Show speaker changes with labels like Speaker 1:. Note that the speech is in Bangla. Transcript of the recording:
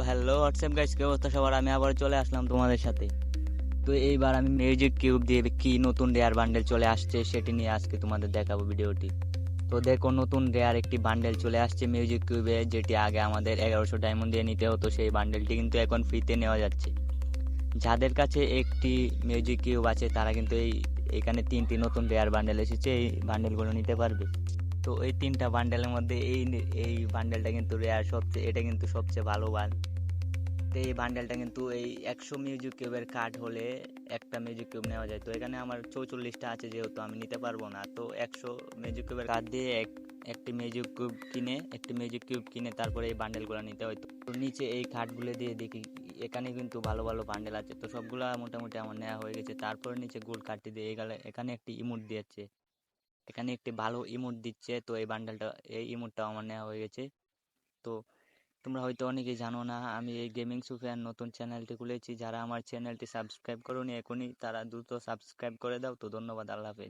Speaker 1: তো হ্যালো হোয়াটসঅ্যাপ গাইস কি অবস্থা সবার? আমি আবার চলে আসলাম তোমাদের সাথে। তো এইবার আমি মিউজিক কিউব দিয়ে কি নতুন রেয়ার বান্ডেল চলে আসছে সেটি নিয়ে আজকে তোমাদের দেখাবো ভিডিওটি। তো দেখো, নতুন রেয়ার একটি বান্ডেল চলে আসছে মিউজিক কিউবে যেটি আগে আমাদের এগারোশো ডায়মন্ড দিয়ে নিতে হতো, সেই বান্ডেলটি কিন্তু এখন ফ্রিতে নেওয়া যাচ্ছে। যাদের কাছে একটি মিউজিক কিউব আছে, তারা কিন্তু এই, এখানে তিনটি নতুন রেয়ার বান্ডেল এসেছে, এই বান্ডেলগুলো নিতে পারবে। তো এই তিনটা বান্ডেলের মধ্যে এই এই বান্ডেলটা কিন্তু রেয়ার সবচেয়ে এটা কিন্তু সবচেয়ে ভালো বান তো এই বান্ডেলটা কিন্তু এই একশো মিউজিক কিউবের কার্ড হলে একটা মিউজিক কিউব নেওয়া যায়। তো এখানে আমার চৌচল্লিশটা আছে যেহেতু আমি নিতে পারব না। তো একশো মিউজিক কিউবের কার্ড দিয়ে এক, একটি মিউজিক কিউব কিনে, একটি মিউজিক কিউব কিনে তারপরে এই বান্ডেলগুলো নিতে হয়। তো নিচে এই কার্ডগুলো দিয়ে দেখি, এখানে কিন্তু ভালো ভালো বান্ডেল আছে। তো সবগুলো মোটামুটি আমার নেওয়া হয়ে গেছে। তারপরে নিচে গোল কার্ডটি দিয়ে গেলে এখানে একটি ইমোট দিয়েছে। এখানে একটি ভালো ইমোট দিচ্ছে। তো এই বান্ডেলটা এই ইমোটটাও আমার নেওয়া হয়ে গেছে। তো তোমরা হয়তো অনেকেই জানো না, আমি এই গেমিং সুফিয়ার নতুন চ্যানেলটি খুলেছি। যারা আমার চ্যানেলটি সাবস্ক্রাইব করোনি, এখনই তারা দ্রুত সাবস্ক্রাইব করে দাও। তো ধন্যবাদ, আল্লাহ হাফেজ।